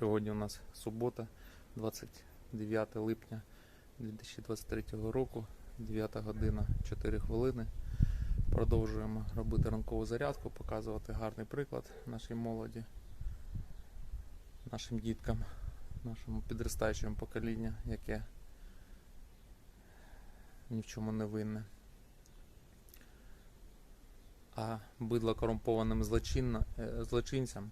Сьогодні у нас субота, 29 липня 2023 року, 9 година 4 хвилини. Продовжуємо робити ранкову зарядку, показувати гарний приклад нашій молоді, нашим діткам, нашому підростаючому поколінню, яке ні в чому не винне. А бидло корумпованим е, злочинцям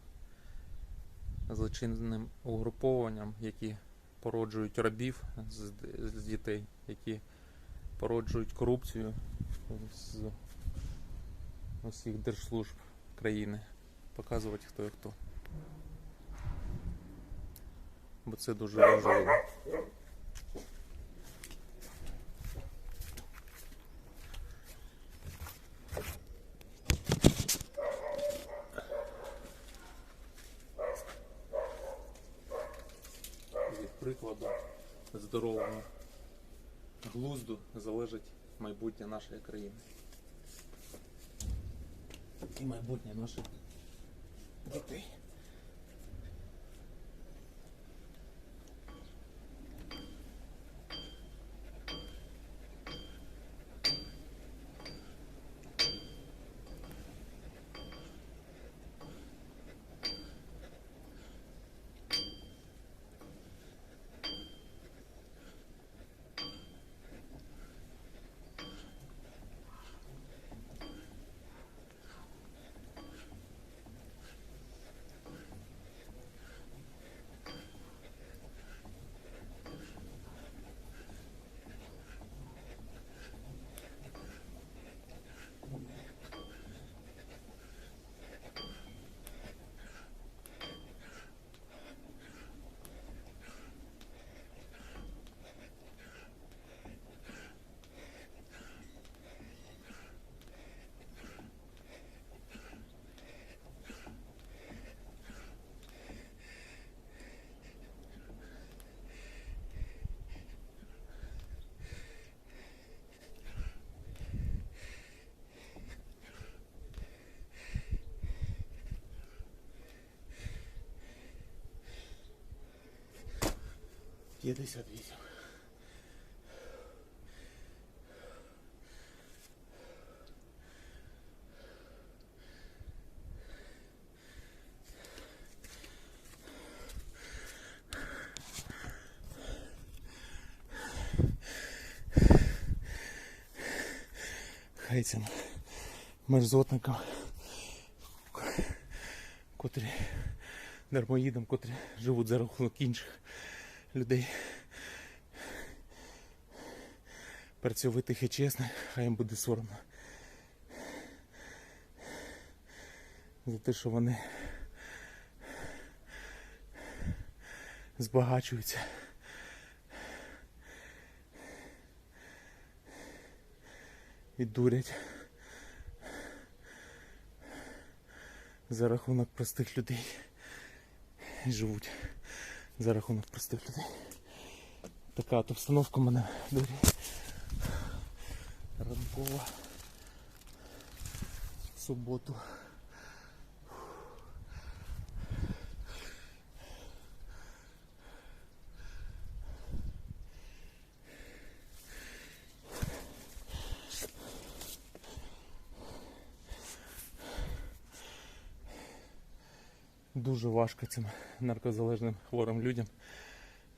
злочинним угрупованням, які породжують рабів з, з дітей, які породжують корупцію з усіх держслужб країни. Показувати хто і хто. Бо це дуже важливо. Прикладу здорового глузду залежить майбутнє нашої країни. І майбутнє наших дітей. П'ятдесят вісім. Хай цим мерзотникам, котрі дармоїдам, котрі живуть за рахунок інших людей. Працьовитих і чесних, хай їм буде соромно. За те, що вони збагачуються. І дурять за рахунок простих людей. І живуть за рахунок простих людей. Така от обстановка в мене дорі. Ранкова. В суботу. Дуже важко цим наркозалежним хворим людям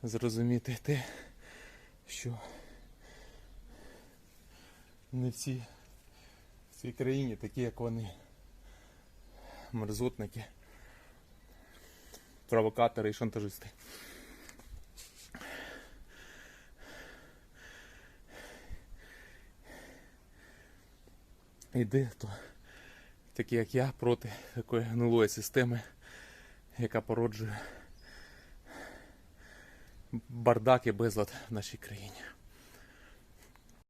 зрозуміти те, що не всі в цій країні такі, як вони. Мерзотники, провокатори і шантажисти. Іди, то такі як я, проти такої гнилої системи яка породжує бардак і безлад в нашій країні.